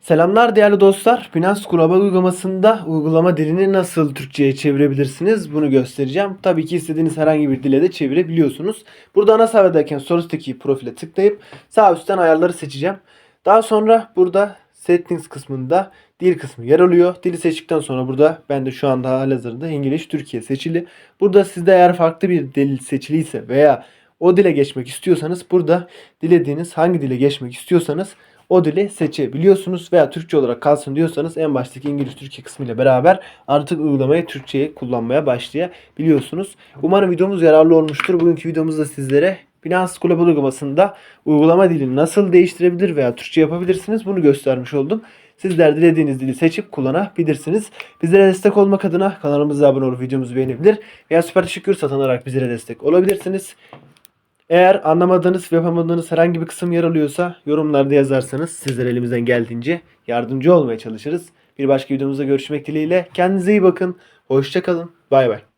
Selamlar değerli dostlar. Binance Global uygulamasında uygulama dilini nasıl Türkçe'ye çevirebilirsiniz bunu göstereceğim. Tabii ki istediğiniz herhangi bir dile de çevirebiliyorsunuz. Burada ana sayfadayken sol üstteki profile tıklayıp sağ üstten ayarları seçeceğim. Daha sonra burada settings kısmında dil kısmı yer alıyor. Dili seçtikten sonra burada ben de şu anda halihazırda İngiliz Türkiye seçili. Burada sizde eğer farklı bir dil seçiliyse veya o dile geçmek istiyorsanız burada dilediğiniz hangi dile geçmek istiyorsanız o dili seçebiliyorsunuz veya Türkçe olarak kalsın diyorsanız en baştaki İngiliz Türkçe kısmı ile beraber artık uygulamayı Türkçe'ye kullanmaya başlayabiliyorsunuz. Umarım videomuz yararlı olmuştur. Bugünkü videomuzda sizlere Binance Global uygulamasında uygulama dilini nasıl değiştirebilir veya Türkçe yapabilirsiniz bunu göstermiş oldum. Sizler dilediğiniz dili seçip kullanabilirsiniz. Bizlere destek olmak adına kanalımıza abone olup videomuzu beğenebilir veya süper teşekkür satın alarak bizlere destek olabilirsiniz. Eğer anlamadığınız ve yapamadığınız herhangi bir kısım yer alıyorsa yorumlarda yazarsanız sizler elimizden geldiğince yardımcı olmaya çalışırız. Bir başka videomuzda görüşmek dileğiyle. Kendinize iyi bakın. Hoşçakalın. Bay bay.